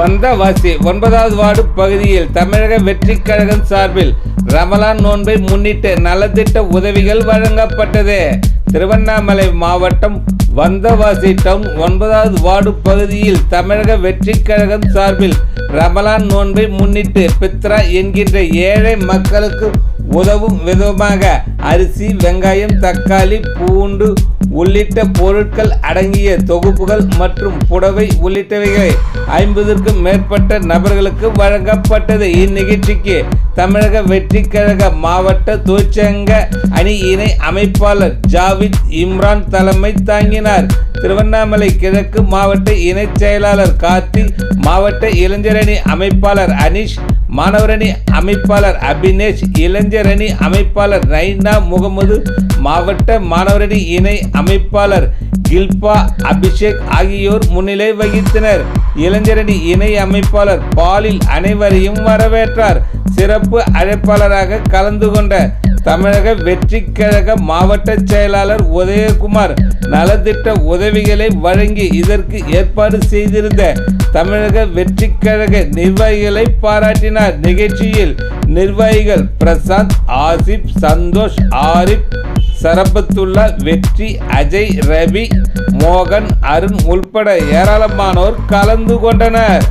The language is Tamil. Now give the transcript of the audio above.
வந்தவாசி ஒன்பதாவது வார்டு பகுதியில் தமிழக வெற்றி கழகம் சார்பில் ரமலான் நோன்பை முன்னிட்டு நலத்திட்ட உதவிகள் வழங்கப்பட்டது. திருவண்ணாமலை மாவட்டம் வந்தவாசி டவுன் ஒன்பதாவது வார்டு பகுதியில் தமிழக வெற்றி கழகம் சார்பில் ரமலான் நோன்பை முன்னிட்டு பித்ரா என்கின்ற ஏழை மக்களுக்கு உதவும் விதமாக அரிசி வெங்காயம் தக்காளி பூண்டு உள்ளிட்ட பொருட்கள் அடங்கிய தொகுப்புகள் மற்றும் புடவை உள்ளிட்டவைகளை ஐம்பதுக்கும் மேற்பட்ட நபர்களுக்கு வழங்கப்பட்டது. இந்நிகழ்ச்சிக்கு தமிழக வெற்றி கழக மாவட்ட தொழிற்சங்க அணி இணை அமைப்பாளர் ஜாவித் இம்ரான் தலைமை தாங்கினார். திருவண்ணாமலை கிழக்கு மாவட்ட இணைச் செயலாளர் கார்த்தி மாவட்ட இளைஞரணி அமைப்பாளர் அனீஷ் மாணவரணி அமைப்பாளர் அபினேஷ் இளைஞரணி அமைப்பாளர் நைனா முகமது மாவட்ட மாணவரணி இணை அமைப்பாளர் கில்பா அபிஷேக் ஆகியோர் முன்னிலை வகித்தனர். இளைஞரணி இணை அமைப்பாளர் பாலில் அனைவரையும் வரவேற்றார். சிறப்பு அழைப்பாளராக கலந்து கொண்ட தமிழக வெற்றிக்கழக மாவட்ட செயலாளர் உதயகுமார் நலத்திட்ட உதவிகளை வழங்கி இதற்கு ஏற்பாடு செய்திருந்த தமிழக வெற்றிக்கழக நிர்வாகிகளை பாராட்டினார். நிகழ்ச்சியில் நிர்வாகிகள் பிரசாந்த் ஆசிப் சந்தோஷ் ஆரிப் சரபத்துல்லா வெற்றி அஜய் ரவி மோகன் அருண் உள்பட ஏராளமானோர் கலந்து கொண்டனர்.